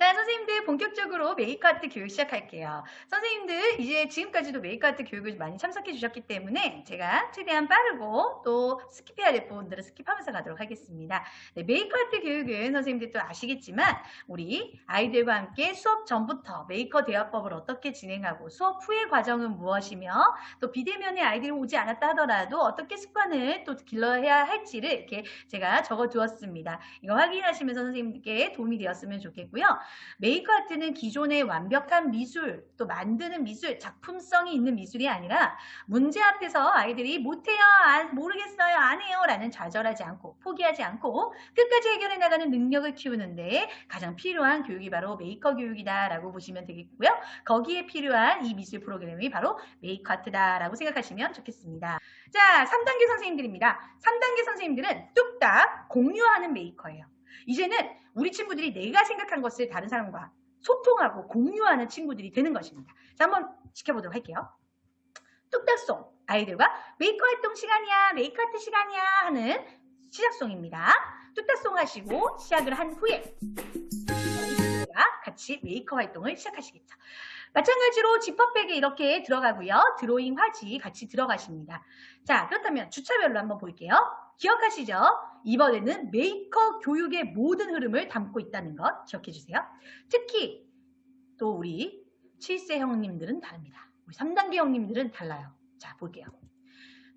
자, 선생님들 본격적으로 메이크 아트 교육 시작할게요. 선생님들 이제 지금까지도 메이크 아트 교육을 많이 참석해 주셨기 때문에 제가 최대한 빠르고 또 스킵해야 될 부분들은 스킵하면서 가도록 하겠습니다. 네, 메이크 아트 교육은 선생님들 도 아시겠지만 우리 아이들과 함께 수업 전부터 메이커 대화법을 어떻게 진행하고 수업 후의 과정은 무엇이며 또 비대면에 아이들이 오지 않았다 하더라도 어떻게 습관을 또 길러야 할지를 이렇게 제가 적어 두었습니다. 이거 확인하시면서 선생님께 도움이 되었으면 좋겠고요. 메이커 아트는 기존의 완벽한 미술, 또 만드는 미술, 작품성이 있는 미술이 아니라 문제 앞에서 아이들이 못해요, 안, 모르겠어요, 안 해요 라는 좌절하지 않고 포기하지 않고 끝까지 해결해 나가는 능력을 키우는데 가장 필요한 교육이 바로 메이커 교육이다라고 보시면 되겠고요. 거기에 필요한 이 미술 프로그램이 바로 메이커 아트다라고 생각하시면 좋겠습니다. 자, 3단계 선생님들입니다. 3단계 선생님들은 뚝딱 공유하는 메이커예요. 이제는 우리 친구들이 내가 생각한 것을 다른 사람과 소통하고 공유하는 친구들이 되는 것입니다. 자, 한번 지켜보도록 할게요. 뚝딱송 아이들과 메이커 활동 시간이야, 메이커 아트 시간이야 하는 시작송입니다. 뚝딱송 하시고 시작을 한 후에 같이 메이커 활동을 시작하시겠죠. 마찬가지로 지퍼백에 이렇게 들어가고요. 드로잉 화지 같이 들어가십니다. 자, 그렇다면 주차별로 한번 볼게요. 기억하시죠? 이번에는 메이커 교육의 모든 흐름을 담고 있다는 것 기억해 주세요. 특히 또 우리 7세 형님들은 다릅니다. 우리 3단계 형님들은 달라요. 자, 볼게요.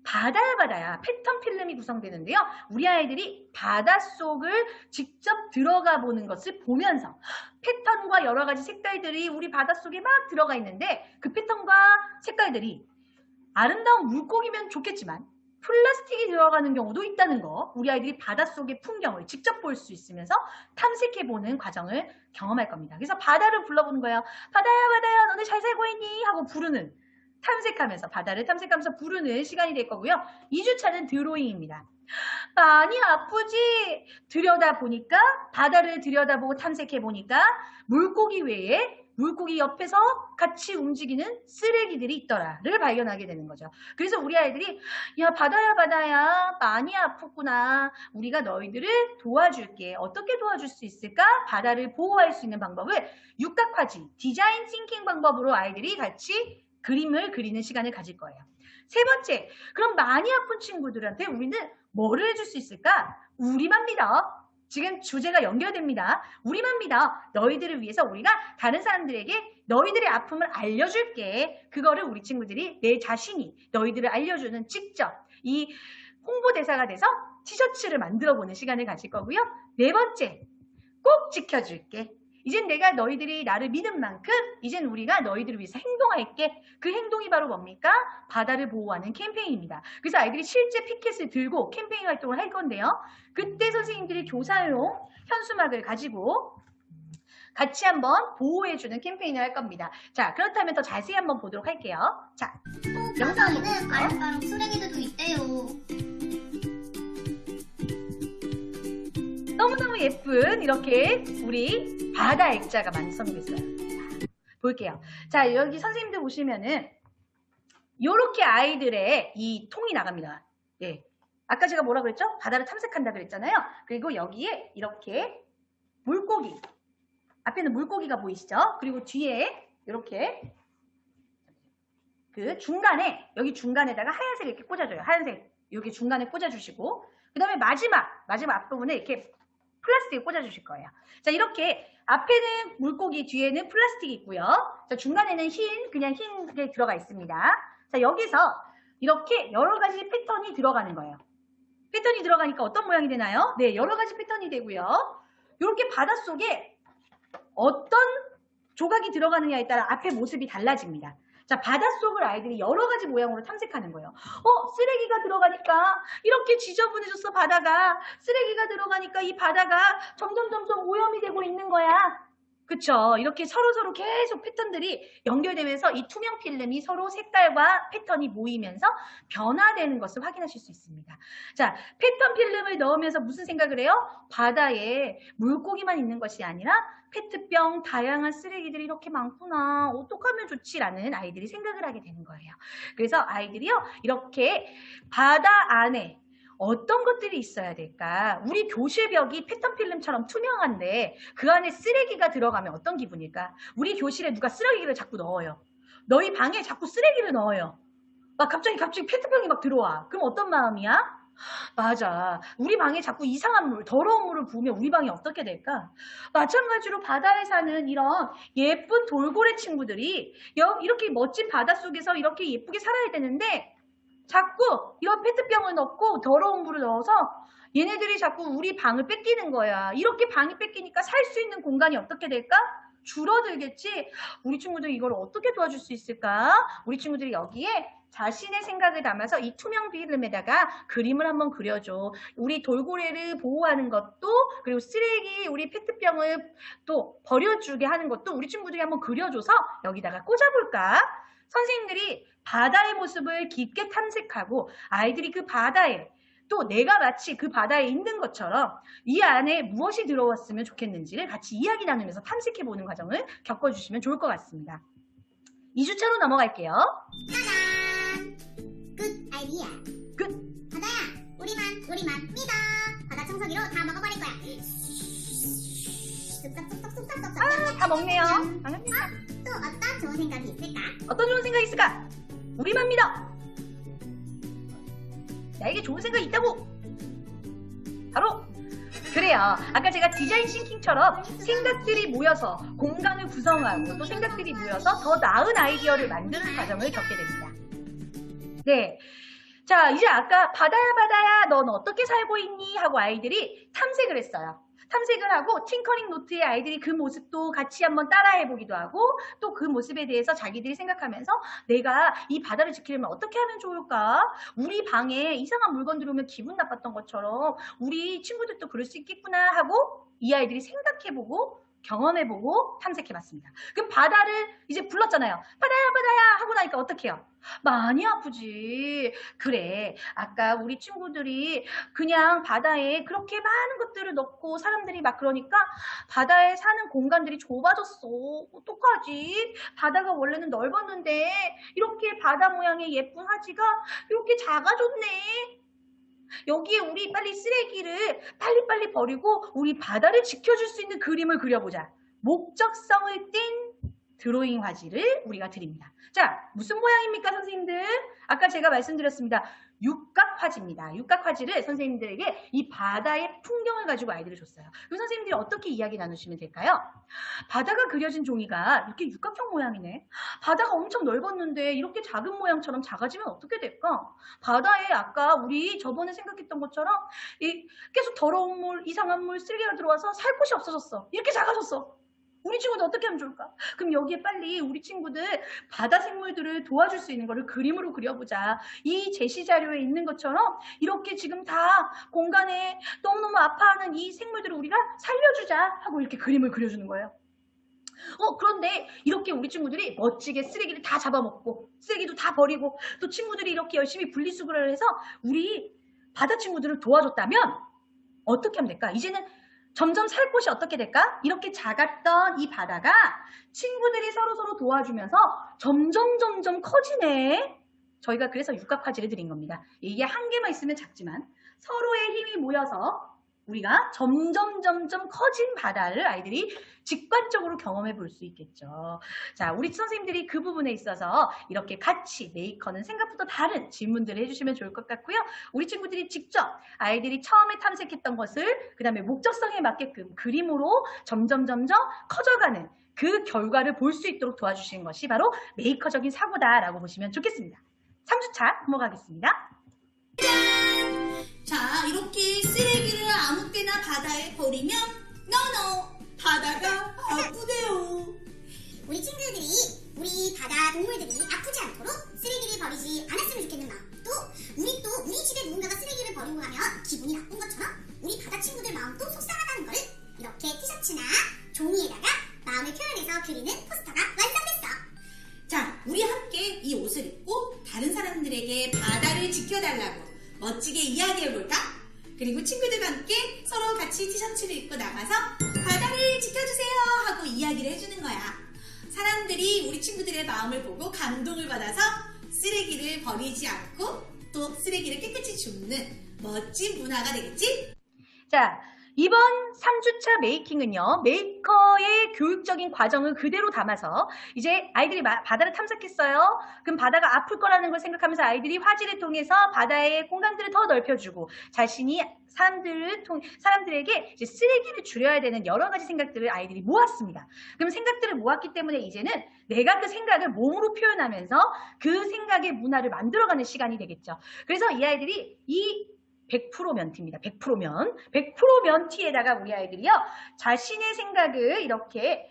바다야 바다야 패턴 필름이 구성되는데요. 우리 아이들이 바닷속을 직접 들어가 보는 것을 보면서 패턴과 여러 가지 색깔들이 우리 바닷속에 막 들어가 있는데 그 패턴과 색깔들이 아름다운 물고기면 좋겠지만 플라스틱이 들어가는 경우도 있다는 거 우리 아이들이 바닷속의 풍경을 직접 볼 수 있으면서 탐색해보는 과정을 경험할 겁니다. 그래서 바다를 불러보는 거예요. 바다야 바다야 너네 잘 살고 있니? 하고 부르는 탐색하면서 바다를 탐색하면서 부르는 시간이 될 거고요. 2주차는 드로잉입니다. 많이 아프지? 들여다보니까 바다를 들여다보고 탐색해보니까 물고기 외에 물고기 옆에서 같이 움직이는 쓰레기들이 있더라를 발견하게 되는 거죠. 그래서 우리 아이들이 야 바다야 바다야 많이 아팠구나. 우리가 너희들을 도와줄게. 어떻게 도와줄 수 있을까? 바다를 보호할 수 있는 방법을 육각화지, 디자인 싱킹 방법으로 아이들이 같이 그림을 그리는 시간을 가질 거예요. 세 번째, 그럼 많이 아픈 친구들한테 우리는 뭐를 해줄 수 있을까? 우리만 믿어. 지금 주제가 연결됩니다. 우리만 믿어. 너희들을 위해서 우리가 다른 사람들에게 너희들의 아픔을 알려줄게. 그거를 우리 친구들이 내 자신이 너희들을 알려주는 직접 이 홍보대사가 돼서 티셔츠를 만들어 보는 시간을 가질 거고요. 네 번째, 꼭 지켜줄게. 이젠 내가 너희들이 나를 믿은 만큼 이젠 우리가 너희들을 위해서 행동할게. 그 행동이 바로 뭡니까? 바다를 보호하는 캠페인입니다. 그래서 아이들이 실제 피켓을 들고 캠페인 활동을 할 건데요. 그때 선생님들이 교사용 현수막을 가지고 같이 한번 보호해주는 캠페인을 할 겁니다. 자, 그렇다면 더 자세히 한번 보도록 할게요. 자, 영상 한번 바다에는 볼까요? 아름다운 쓰레기들도 있대요. 너무너무 예쁜 이렇게 우리 바다 액자가 완성됐어요. 자, 볼게요. 자, 여기 선생님들 보시면은 이렇게 아이들의 이 통이 나갑니다. 예. 아까 제가 뭐라 그랬죠? 바다를 탐색한다 그랬잖아요. 그리고 여기에 이렇게 물고기. 앞에는 물고기가 보이시죠? 그리고 뒤에 이렇게 그 중간에 여기 중간에다가 하얀색 이렇게 꽂아줘요. 하얀색 여기 중간에 꽂아주시고 그 다음에 마지막 마지막 앞부분에 이렇게 플라스틱을 꽂아주실 거예요. 자 이렇게 앞에는 물고기 뒤에는 플라스틱이 있고요. 자 중간에는 흰 그냥 흰 게 들어가 있습니다. 자 여기서 이렇게 여러 가지 패턴이 들어가는 거예요. 패턴이 들어가니까 어떤 모양이 되나요? 네 여러 가지 패턴이 되고요. 이렇게 바닷속에 어떤 조각이 들어가느냐에 따라 앞의 모습이 달라집니다. 자, 바닷속을 아이들이 여러 가지 모양으로 탐색하는 거예요. 어, 쓰레기가 들어가니까 이렇게 지저분해졌어, 바다가. 쓰레기가 들어가니까 이 바다가 점점 점점 오염이 되고 있는 거야. 그쵸. 이렇게 서로 서로 계속 패턴들이 연결되면서 이 투명 필름이 서로 색깔과 패턴이 모이면서 변화되는 것을 확인하실 수 있습니다. 자, 패턴 필름을 넣으면서 무슨 생각을 해요? 바다에 물고기만 있는 것이 아니라 페트병, 다양한 쓰레기들이 이렇게 많구나. 어떡하면 좋지라는 아이들이 생각을 하게 되는 거예요. 그래서 아이들이요, 이렇게 바다 안에 어떤 것들이 있어야 될까? 우리 교실 벽이 패턴 필름처럼 투명한데 그 안에 쓰레기가 들어가면 어떤 기분일까? 우리 교실에 누가 쓰레기를 자꾸 넣어요. 너희 방에 자꾸 쓰레기를 넣어요. 막 갑자기 갑자기 페트병이 막 들어와. 그럼 어떤 마음이야? 맞아. 우리 방에 자꾸 이상한 물, 더러운 물을 부으면 우리 방이 어떻게 될까? 마찬가지로 바다에 사는 이런 예쁜 돌고래 친구들이 여- 이렇게 멋진 바다 속에서 이렇게 예쁘게 살아야 되는데 자꾸 이런 페트병을 넣고 더러운 물을 넣어서 얘네들이 자꾸 우리 방을 뺏기는 거야. 이렇게 방이 뺏기니까 살 수 있는 공간이 어떻게 될까? 줄어들겠지? 우리 친구들이 이걸 어떻게 도와줄 수 있을까? 우리 친구들이 여기에 자신의 생각을 담아서 이 투명 필름에다가 그림을 한번 그려줘. 우리 돌고래를 보호하는 것도 그리고 쓰레기 우리 페트병을 또 버려주게 하는 것도 우리 친구들이 한번 그려줘서 여기다가 꽂아볼까? 선생님들이 바다의 모습을 깊게 탐색하고 아이들이 그 바다에 또 내가 마치 그 바다에 있는 것처럼 이 안에 무엇이 들어왔으면 좋겠는지를 같이 이야기 나누면서 탐색해보는 과정을 겪어주시면 좋을 것 같습니다. 2주차로 넘어갈게요. 짜잔! 굿 아이디어. 끝! 바다야, 우리만, 우리만 믿어. 바다 청소기로 다 먹어버릴 거야. 아, 다 먹네요. 반갑습니다. 또 어떤 좋은 생각이 있을까? 어떤 좋은 생각이 있을까? 우리만 믿어! 나에게 좋은 생각이 있다고! 바로 그래요. 아까 제가 디자인 싱킹처럼 생각들이 모여서 공간을 구성하고 또 생각들이 모여서 더 나은 아이디어를 만드는 과정을 겪게 됩니다. 네. 자, 이제 아까 바다야 바다야 넌 어떻게 살고 있니? 하고 아이들이 탐색을 했어요. 탐색을 하고 팅커링 노트에 아이들이 그 모습도 같이 한번 따라해 보기도 하고 또 그 모습에 대해서 자기들이 생각하면서 내가 이 바다를 지키려면 어떻게 하면 좋을까? 우리 방에 이상한 물건 들어오면 기분 나빴던 것처럼 우리 친구들도 그럴 수 있겠구나 하고 이 아이들이 생각해 보고 경험해보고 탐색해봤습니다. 그럼 바다를 이제 불렀잖아요. 바다야 바다야 하고 나니까 어떻게 해요? 많이 아프지. 그래. 아까 우리 친구들이 그냥 바다에 그렇게 많은 것들을 넣고 사람들이 막 그러니까 바다에 사는 공간들이 좁아졌어. 어떡하지? 바다가 원래는 넓었는데 이렇게 바다 모양의 예쁜 하지가 이렇게 작아졌네. 여기에 우리 빨리 쓰레기를 빨리빨리 버리고 우리 바다를 지켜줄 수 있는 그림을 그려보자. 목적성을 띤 드로잉 화지를 우리가 드립니다. 자, 무슨 모양입니까, 선생님들? 아까 제가 말씀드렸습니다. 육각 화지입니다. 육각 화지를 선생님들에게 이 바다의 풍경을 가지고 아이들을 줬어요. 그럼 선생님들이 어떻게 이야기 나누시면 될까요? 바다가 그려진 종이가 이렇게 육각형 모양이네. 바다가 엄청 넓었는데 이렇게 작은 모양처럼 작아지면 어떻게 될까? 바다에 아까 우리 저번에 생각했던 것처럼 이 계속 더러운 물, 이상한 물, 쓰레기가 들어와서 살 곳이 없어졌어. 이렇게 작아졌어. 우리 친구들 어떻게 하면 좋을까? 그럼 여기에 빨리 우리 친구들 바다 생물들을 도와줄 수 있는 거를 그림으로 그려보자. 이 제시 자료에 있는 것처럼 이렇게 지금 다 공간에 너무너무 아파하는 이 생물들을 우리가 살려주자 하고 이렇게 그림을 그려주는 거예요. 어, 그런데 이렇게 우리 친구들이 멋지게 쓰레기를 다 잡아먹고 쓰레기도 다 버리고 또 친구들이 이렇게 열심히 분리수거를 해서 우리 바다 친구들을 도와줬다면 어떻게 하면 될까? 이제는 점점 살 곳이 어떻게 될까? 이렇게 작았던 이 바다가 친구들이 서로서로 도와주면서 점점 점점 커지네. 저희가 그래서 육각화지를 드린 겁니다. 이게 한 개만 있으면 작지만 서로의 힘이 모여서 우리가 점점 점점 커진 바다를 아이들이 직관적으로 경험해 볼 수 있겠죠. 자, 우리 선생님들이 그 부분에 있어서 이렇게 같이 메이커는 생각보다 다른 질문들을 해주시면 좋을 것 같고요. 우리 친구들이 직접 아이들이 처음에 탐색했던 것을 그 다음에 목적성에 맞게끔 그림으로 점점 점점 커져가는 그 결과를 볼 수 있도록 도와주시는 것이 바로 메이커적인 사고다라고 보시면 좋겠습니다. 3주차 넘어가겠습니다. 자, 이렇게 쓰레기를 아무 때나 바다에 버리면 노노 바다가 아프대요. 우리 친구들이 우리 바다 동물들이 아프지 않도록 쓰레기를 버리지 않았으면 좋겠는 마음도 우리 또 우리 집에 누군가가 쓰레기를 버리고 가면 기분이 나쁜 것처럼 우리 바다 친구들 마음도 속상하다는 거를 이렇게 티셔츠나 종이에다가 마음을 표현해서 그리는 멋지게 이야기해볼까? 그리고 친구들과 함께 서로 같이 티셔츠를 입고 나가서 바다를 지켜주세요 하고 이야기를 해주는 거야. 사람들이 우리 친구들의 마음을 보고 감동을 받아서 쓰레기를 버리지 않고 또 쓰레기를 깨끗이 줍는 멋진 문화가 되겠지? 자, 이번 3주차 메이킹은요, 메이커의 교육적인 과정을 그대로 담아서 이제 아이들이 마- 바다를 탐색했어요. 그럼 바다가 아플 거라는 걸 생각하면서 아이들이 화질을 통해서 바다의 공간들을 더 넓혀주고 자신이 사람들을 통, 사람들에게 이제 쓰레기를 줄여야 되는 여러 가지 생각들을 아이들이 모았습니다. 그럼 생각들을 모았기 때문에 이제는 내가 그 생각을 몸으로 표현하면서 그 생각의 문화를 만들어가는 시간이 되겠죠. 그래서 이 아이들이 이 100% 면티입니다. 100% 면. 100% 면티에다가 우리 아이들이요. 자신의 생각을 이렇게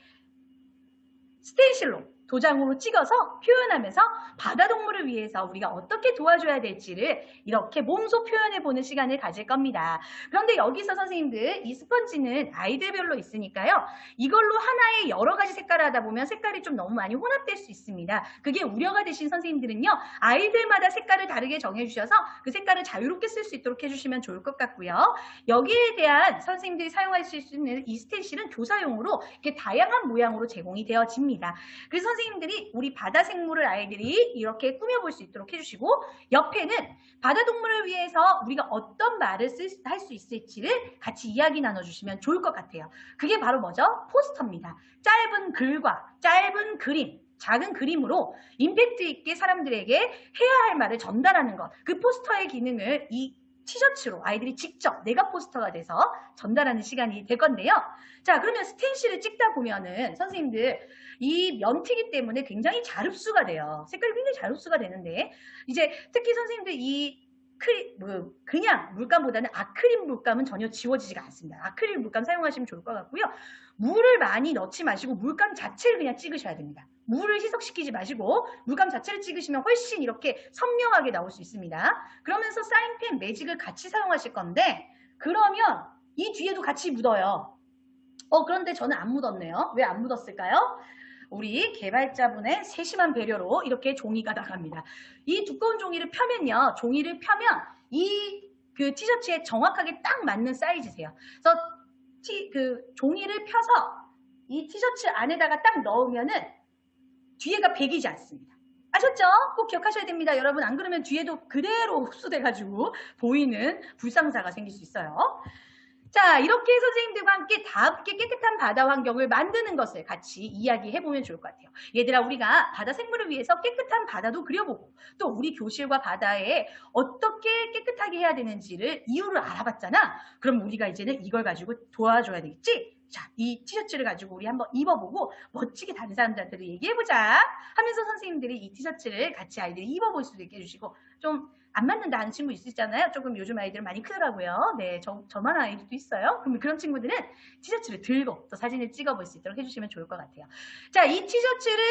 스텐실로 도장으로 찍어서 표현하면서 바다 동물을 위해서 우리가 어떻게 도와줘야 될지를 이렇게 몸소 표현해 보는 시간을 가질 겁니다. 그런데 여기서 선생님들 이 스펀지는 아이들별로 있으니까요. 이걸로 하나의 여러 가지 색깔을 하다 보면 색깔이 좀 너무 많이 혼합될 수 있습니다. 그게 우려가 되신 선생님들은요. 아이들마다 색깔을 다르게 정해주셔서 그 색깔을 자유롭게 쓸 수 있도록 해주시면 좋을 것 같고요. 여기에 대한 선생님들이 사용하실 수 있는 이 스텐실은 교사용으로 이렇게 다양한 모양으로 제공이 되어집니다. 그래서 선생님 들이 우리 바다 생물을 아이들이 이렇게 꾸며볼 수 있도록 해주시고 옆에는 바다 동물을 위해서 우리가 어떤 말을 할 수 있을지를 같이 이야기 나눠주시면 좋을 것 같아요. 그게 바로 뭐죠? 포스터입니다. 짧은 글과 짧은 그림, 작은 그림으로 임팩트 있게 사람들에게 해야 할 말을 전달하는 것. 그 포스터의 기능을 이 티셔츠로 아이들이 직접 내가 포스터가 돼서 전달하는 시간이 될 건데요. 자, 그러면 스텐실을 찍다 보면은 선생님들 이 면티기 때문에 굉장히 잘 흡수가 돼요. 색깔이 굉장히 잘 흡수가 되는데 이제 특히 선생님들 이 크리, 뭐 그냥 물감보다는 아크릴 물감은 전혀 지워지지가 않습니다. 아크릴 물감 사용하시면 좋을 것 같고요. 물을 많이 넣지 마시고 물감 자체를 그냥 찍으셔야 됩니다. 물을 희석시키지 마시고 물감 자체를 찍으시면 훨씬 이렇게 선명하게 나올 수 있습니다. 그러면서 사인펜, 매직을 같이 사용하실 건데 그러면 이 뒤에도 같이 묻어요. 어 그런데 저는 안 묻었네요. 왜 안 묻었을까요? 우리 개발자분의 세심한 배려로 이렇게 종이가 나갑니다. 이 두꺼운 종이를 펴면요. 종이를 펴면 이 그 티셔츠에 정확하게 딱 맞는 사이즈세요. 그래서 티, 그 종이를 펴서 이 티셔츠 안에다가 딱 넣으면은 뒤에가 베기지 않습니다. 아셨죠? 꼭 기억하셔야 됩니다. 여러분 안 그러면 뒤에도 그대로 흡수돼가지고 보이는 불상사가 생길 수 있어요. 자, 이렇게 선생님들과 함께 다 함께 깨끗한 바다 환경을 만드는 것을 같이 이야기해 보면 좋을 것 같아요. 얘들아, 우리가 바다 생물을 위해서 깨끗한 바다도 그려보고 또 우리 교실과 바다에 어떻게 깨끗하게 해야 되는지를 이유를 알아봤잖아. 그럼 우리가 이제는 이걸 가지고 도와줘야 되겠지? 자, 이 티셔츠를 가지고 우리 한번 입어보고 멋지게 다른 사람들한테 얘기해보자 하면서 선생님들이 이 티셔츠를 같이 아이들이 입어볼 수도 있게 해주시고 좀 안 맞는다 하는 친구 있으시잖아요. 조금 요즘 아이들은 많이 크더라고요. 네, 저, 저만 아이들도 있어요. 그러면 그런 친구들은 티셔츠를 들고 또 사진을 찍어볼 수 있도록 해주시면 좋을 것 같아요. 자, 이 티셔츠를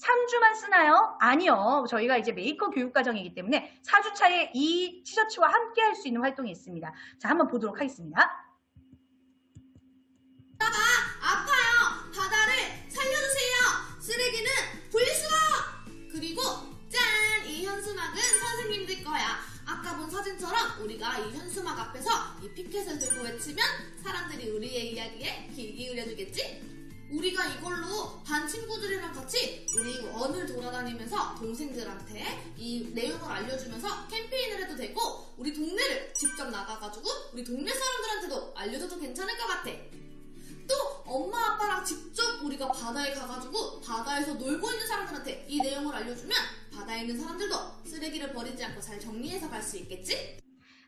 3주만 쓰나요? 아니요. 저희가 이제 메이커 교육 과정이기 때문에 4주차에 이 티셔츠와 함께 할 수 있는 활동이 있습니다. 자, 한번 보도록 하겠습니다. 우리가 이 현수막 앞에서 이 피켓을 들고 외치면 사람들이 우리의 이야기에 귀 기울여주겠지? 우리가 이걸로 반 친구들이랑 같이 우리 원을 돌아다니면서 동생들한테 이 내용을 알려주면서 캠페인을 해도 되고 우리 동네를 직접 나가가지고 우리 동네 사람들한테도 알려줘도 괜찮을 것 같아. 또 엄마 아빠랑 직접 우리가 바다에 가가지고 바다에서 놀고 있는 사람들한테 이 내용을 알려주면 바다에 있는 사람들도 쓰레기를 버리지 않고 잘 정리해서 갈 수 있겠지?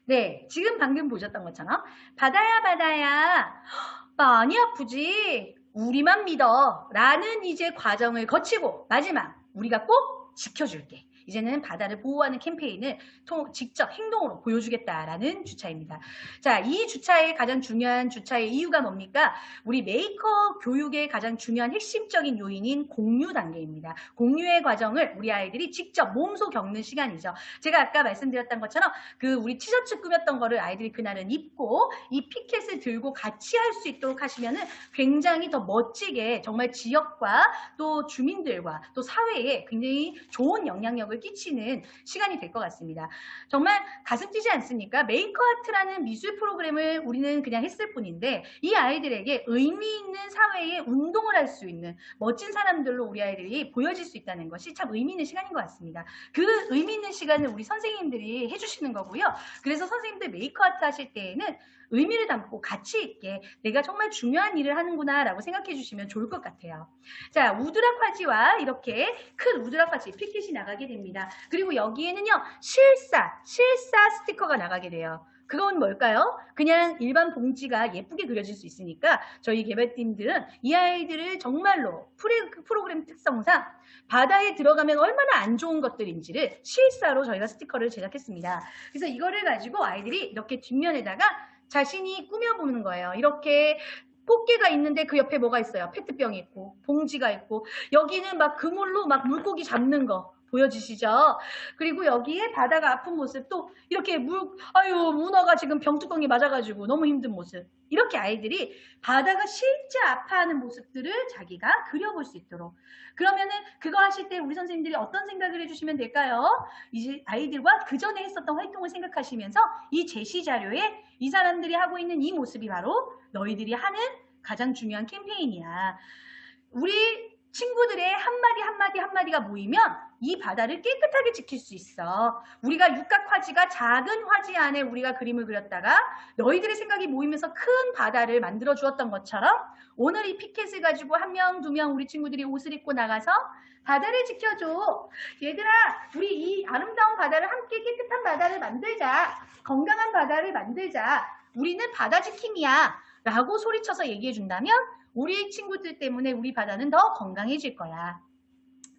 네, 지금 방금 보셨던 것처럼 바다야 바다야. 많이 아프지? 우리만 믿어. 라는 이제 과정을 거치고 마지막 우리가 꼭 지켜줄게 이제는 바다를 보호하는 캠페인을 통- 직접 행동으로 보여주겠다라는 주차입니다. 자, 이 주차의 가장 중요한 주차의 이유가 뭡니까? 우리 메이커 교육의 가장 중요한 핵심적인 요인인 공유 단계입니다. 공유의 과정을 우리 아이들이 직접 몸소 겪는 시간이죠. 제가 아까 말씀드렸던 것처럼 그 우리 티셔츠 꾸몄던 거를 아이들이 그날은 입고 이 피켓을 들고 같이 할 수 있도록 하시면은 굉장히 더 멋지게 정말 지역과 또 주민들과 또 사회에 굉장히 좋은 영향력을 영향력을 끼치는 시간이 될 것 같습니다. 정말 가슴 뛰지 않습니까? 메이커 아트라는 미술 프로그램을 우리는 그냥 했을 뿐인데 이 아이들에게 의미 있는 사회에 운동을 할 수 있는 멋진 사람들로 우리 아이들이 보여질 수 있다는 것이 참 의미 있는 시간인 것 같습니다. 그 의미 있는 시간을 우리 선생님들이 해주시는 거고요. 그래서 선생님들 메이커 아트 하실 때에는 의미를 담고 가치 있게 내가 정말 중요한 일을 하는구나 라고 생각해 주시면 좋을 것 같아요. 자, 우드락 화지와 이렇게 큰 우드락 화지 피켓이 나가게 됩니다. 그리고 여기에는요, 실사, 실사 스티커가 나가게 돼요. 그건 뭘까요? 그냥 일반 봉지가 예쁘게 그려질 수 있으니까 저희 개발팀들은 이 아이들을 정말로 프로그램 특성상 바다에 들어가면 얼마나 안 좋은 것들인지를 실사로 저희가 스티커를 제작했습니다. 그래서 이거를 가지고 아이들이 이렇게 뒷면에다가 자신이 꾸며보는 거예요. 이렇게 꽃게가 있는데 그 옆에 뭐가 있어요? 페트병이 있고 봉지가 있고 여기는 막 그물로 막 물고기 잡는 거 보여주시죠? 그리고 여기에 바다가 아픈 모습 또 이렇게 물 아유 문어가 지금 병뚜껑이 맞아가지고 너무 힘든 모습 이렇게 아이들이 바다가 실제 아파하는 모습들을 자기가 그려볼 수 있도록 그러면은 그거 하실 때 우리 선생님들이 어떤 생각을 해주시면 될까요? 이제 아이들과 그 전에 했었던 활동을 생각하시면서 이 제시 자료에 이 사람들이 하고 있는 이 모습이 바로 너희들이 하는 가장 중요한 캠페인이야. 우리 친구들의 한마디 한마디 한마디가 모이면 이 바다를 깨끗하게 지킬 수 있어. 우리가 육각 화지가 작은 화지 안에 우리가 그림을 그렸다가 너희들의 생각이 모이면서 큰 바다를 만들어 주었던 것처럼 오늘 이 피켓을 가지고 한 명, 두 명 우리 친구들이 옷을 입고 나가서 바다를 지켜줘. 얘들아, 우리 이 아름다운 바다를 함께 깨끗한 바다를 만들자. 건강한 바다를 만들자. 우리는 바다 지킴이야. 라고 소리쳐서 얘기해 준다면 우리 친구들 때문에 우리 바다는 더 건강해질 거야.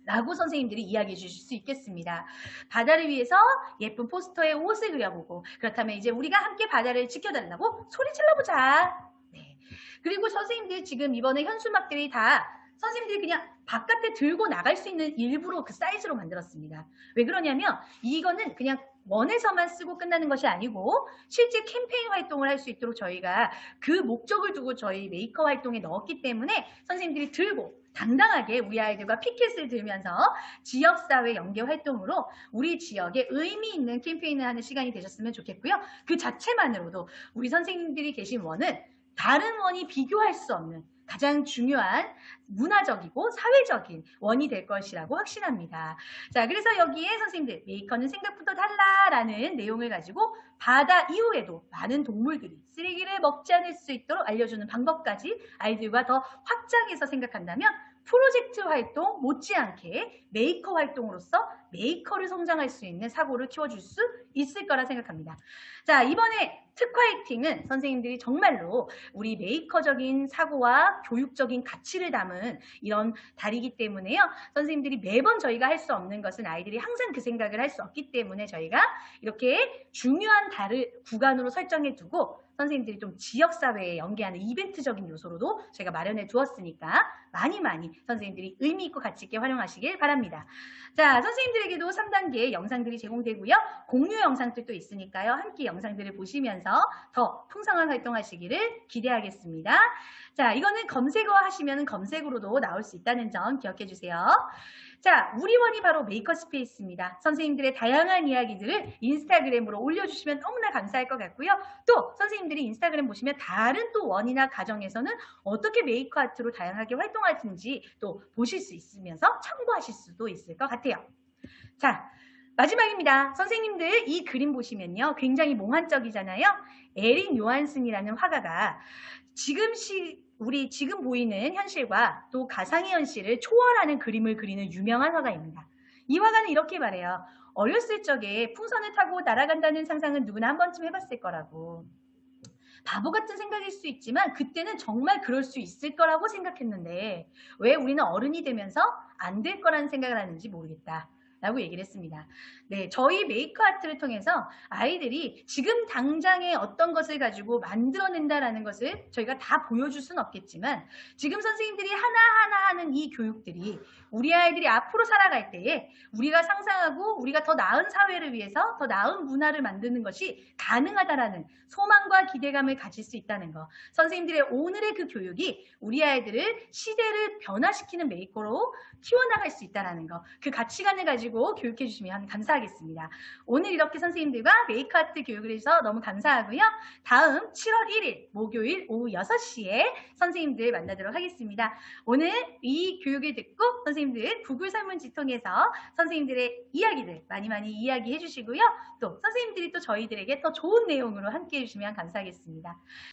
라고 선생님들이 이야기해 주실 수 있겠습니다. 바다를 위해서 예쁜 포스터에 옷을 그려보고 그렇다면 이제 우리가 함께 바다를 지켜달라고 소리 질러보자. 네. 그리고 선생님들 지금 이번에 현수막들이 다 선생님들이 그냥 바깥에 들고 나갈 수 있는 일부러 그 사이즈로 만들었습니다. 왜 그러냐면 이거는 그냥 원에서만 쓰고 끝나는 것이 아니고 실제 캠페인 활동을 할 수 있도록 저희가 그 목적을 두고 저희 메이커 활동에 넣었기 때문에 선생님들이 들고 당당하게 우리 아이들과 피켓을 들면서 지역사회 연계 활동으로 우리 지역에 의미 있는 캠페인을 하는 시간이 되셨으면 좋겠고요. 그 자체만으로도 우리 선생님들이 계신 원은 다른 원이 비교할 수 없는 가장 중요한 문화적이고 사회적인 원이 될 것이라고 확신합니다. 자, 그래서 여기에 선생님들 메이커는 생각부터 달라라는 내용을 가지고 바다 이후에도 많은 동물들이 쓰레기를 먹지 않을 수 있도록 알려주는 방법까지 아이들과 더 확장해서 생각한다면 프로젝트 활동 못지않게 메이커 활동으로서 메이커를 성장할 수 있는 사고를 키워줄 수 있을 거라 생각합니다. 자, 이번에 특화이팅은 선생님들이 정말로 우리 메이커적인 사고와 교육적인 가치를 담은 이런 달이기 때문에요. 선생님들이 매번 저희가 할 수 없는 것은 아이들이 항상 그 생각을 할 수 없기 때문에 저희가 이렇게 중요한 달을 구간으로 설정해 두고 선생님들이 좀 지역사회에 연계하는 이벤트적인 요소로도 저희가 마련해 두었으니까 많이 많이 선생님들이 의미 있고 가치 있게 활용하시길 바랍니다. 자, 선생님들에게도 3단계 영상들이 제공되고요. 공유 영상들도 있으니까요. 함께 영상들을 보시면서 더 풍성한 활동하시기를 기대하겠습니다. 자, 이거는 검색어 하시면 검색으로도 나올 수 있다는 점 기억해 주세요. 자, 우리 원이 바로 메이커 스페이스입니다. 선생님들의 다양한 이야기들을 인스타그램으로 올려주시면 너무나 감사할 것 같고요. 또 선생님들이 인스타그램 보시면 다른 또 원이나 가정에서는 어떻게 메이커 아트로 다양하게 활동하는지 또 보실 수 있으면서 참고하실 수도 있을 것 같아요. 자, 마지막입니다. 선생님들 이 그림 보시면요. 굉장히 몽환적이잖아요. 에린 요한슨이라는 화가가 지금 시 우리 지금 보이는 현실과 또 가상의 현실을 초월하는 그림을 그리는 유명한 화가입니다. 이 화가는 이렇게 말해요. 어렸을 적에 풍선을 타고 날아간다는 상상은 누구나 한 번쯤 해봤을 거라고. 바보 같은 생각일 수 있지만 그때는 정말 그럴 수 있을 거라고 생각했는데 왜 우리는 어른이 되면서 안 될 거라는 생각을 하는지 모르겠다. 라고 얘기를 했습니다. 네, 저희 메이커 아트를 통해서 아이들이 지금 당장에 어떤 것을 가지고 만들어낸다라는 것을 저희가 다 보여줄 수는 없겠지만 지금 선생님들이 하나하나 하는 이 교육들이 우리 아이들이 앞으로 살아갈 때에 우리가 상상하고 우리가 더 나은 사회를 위해서 더 나은 문화를 만드는 것이 가능하다라는 소망과 기대감을 가질 수 있다는 것. 선생님들의 오늘의 그 교육이 우리 아이들을 시대를 변화시키는 메이커로 키워나갈 수 있다는 것. 그 가치관을 가지고 교육해 주시면 감사 하겠습니다. 오늘 이렇게 선생님들과 메이크아트 교육을 해서 너무 감사하고요. 다음 7월 1일 목요일 오후 6시에 선생님들 만나도록 하겠습니다. 오늘 이 교육을 듣고 선생님들 구글 설문지 통해서 선생님들의 이야기들 많이 많이 이야기해 주시고요. 또 선생님들이 또 저희들에게 더 좋은 내용으로 함께 해 주시면 감사하겠습니다.